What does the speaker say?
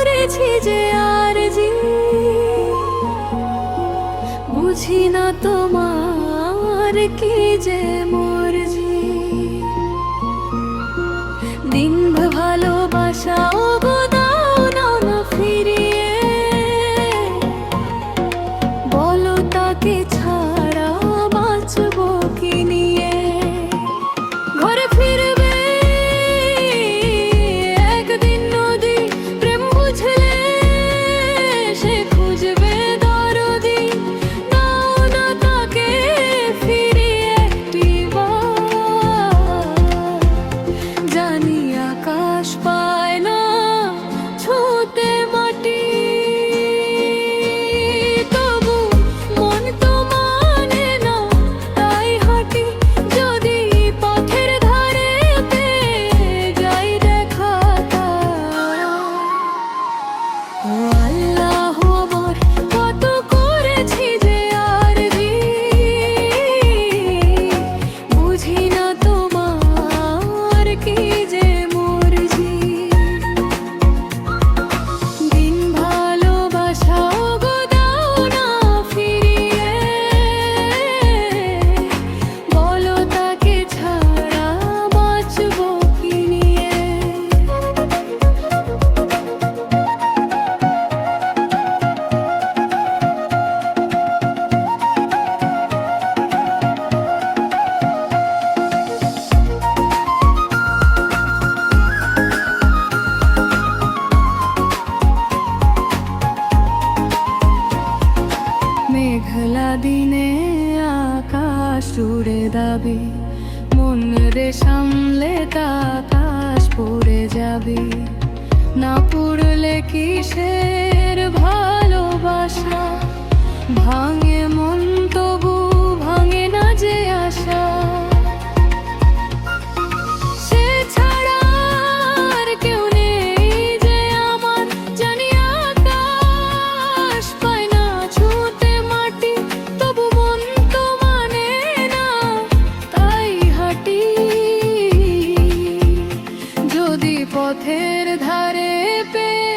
করেছি যে আর জি। বুঝি না তোমার কি যে মর্জি। দিন ভালোবাসাও জুড়ে দাবি। মন রে সামলে তাকাশ পড়ে যাবি। না পড়লে কিসের ভালোবাসা? ভাঙ পথের ধারে পেয়ে